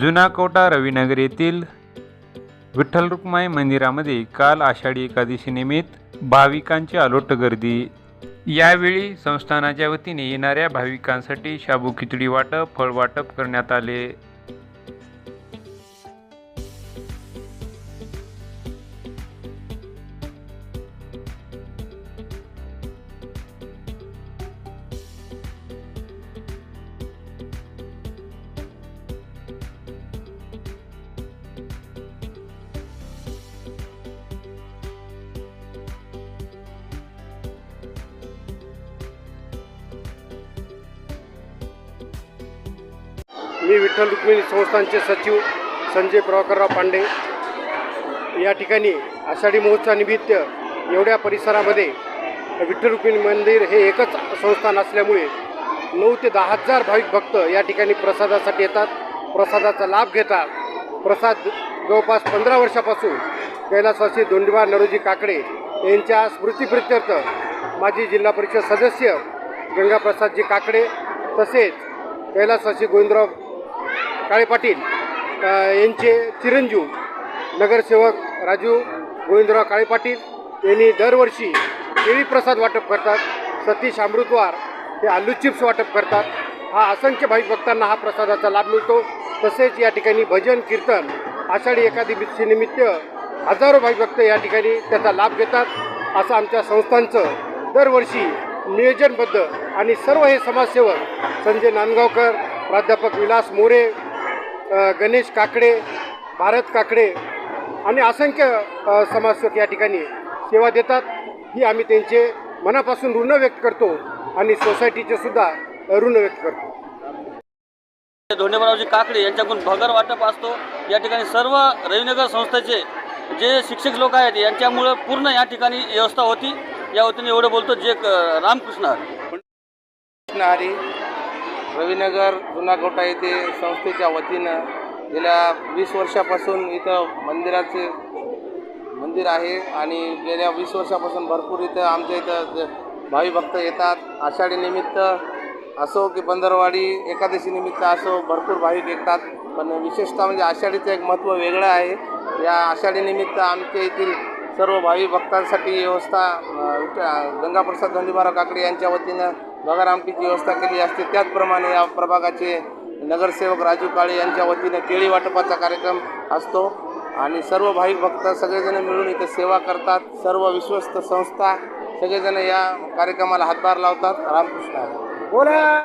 जुना कोटा रविनगर येथील विठ्ठल रुक्माई मंदिरामध्ये काल आषाढी एकादशी निमित्त भाविकांची अलोट गर्दी. यावेळी संस्थानाच्या वतीने येणाऱ्या भाविकांसाठी शाबू खिचडी वाटप फळ वाटप करण्यात आले. मी विठ्ठल रुक्मिणी संस्थांचे सचिव संजय प्रभाकरराव पांडे. या ठिकाणी आषाढी महोत्सवानिमित्त एवढ्या परिसरामध्ये विठ्ठल रुक्मिणी मंदिर हे एकच संस्थान असल्यामुळे नऊ ते दहा हजार भाविक भक्त या ठिकाणी प्रसादासाठी येतात. प्रसादाचा लाभ घेतात. प्रसाद जवळपास पंधरा वर्षापासून कैलासवासी दोंडीबा नरोजी काकडे यांच्या स्मृतीप्रित्यर्थ माजी जिल्हा परिषद सदस्य गंगाप्रसादजी काकडे तसेच कैलासवासी गोविंदराव काळे पाटील यांचे चिरंजीव नगरसेवक राजू गोविंदराव काळे पाटील यांनी दरवर्षी केळी प्रसाद वाटप करतात सतीश अमृतवार हे आलू चिप्स वाटप करतात. हा असंख्य भाविक भक्तांना हा प्रसादाचा लाभ मिळतो. तसेच या ठिकाणी भजन कीर्तन आषाढी एकादशीनिमित्त निमित्त हजारो भाविक भक्त या ठिकाणी त्याचा लाभ घेतात. असं आमच्या संस्थांचं दरवर्षी नियोजनबद्ध आणि सर्व हे समाजसेवक संजय नांदगावकर प्राध्यापक विलास मोरे गणेश काकडे भारत काकडे आणि असंख्य समाजसेवक या ठिकाणी सेवा देतात. ही आम्ही त्यांचे मनापासून ऋण व्यक्त करतो आणि सोसायटीचे सुद्धा ऋण व्यक्त करतो. धोंडेबरावजी काकडे यांच्याकडून भगर वाटप असतो. या ठिकाणी सर्व रविनगर संस्थेचे जे शिक्षक लोक आहेत यांच्यामुळं पूर्ण या ठिकाणी व्यवस्था होती. या वतीने एवढं बोलतो. जे रामकृष्ण हरी. रविनगर जुनाकोटा येथे संस्थेच्या वतीनं गेल्या वीस वर्षापासून इथं मंदिराचे मंदिर आहे आणि गेल्या वीस वर्षापासून भरपूर इथं आमच्या इथं ज- भावी भक्त येतात. आषाढी निमित्त असो की पंधरवाडी एकादशी निमित्त असो भरपूर भाविक येतात. पण विशेषतः म्हणजे आषाढीचं एक महत्त्व वेगळं आहे. या आषाढी निमित्त आमच्या येथील सर्व भावी भक्तांसाठी व्यवस्था गंगाप्रसाद धोंडीबाराव काकडे यांच्या वतीनं बगार आमटीची व्यवस्था केली असते. त्याचप्रमाणे या प्रभागाचे नगरसेवक राजू काळे यांच्या वतीनं केळी वाटपाचा कार्यक्रम असतो. आणि सर्व भाविक भक्त सगळेजण मिळून इथे सेवा करतात. सर्व विश्वस्त संस्था सगळेजण या कार्यक्रमाला हातभार लावतात. रामकृष्ण. बोला.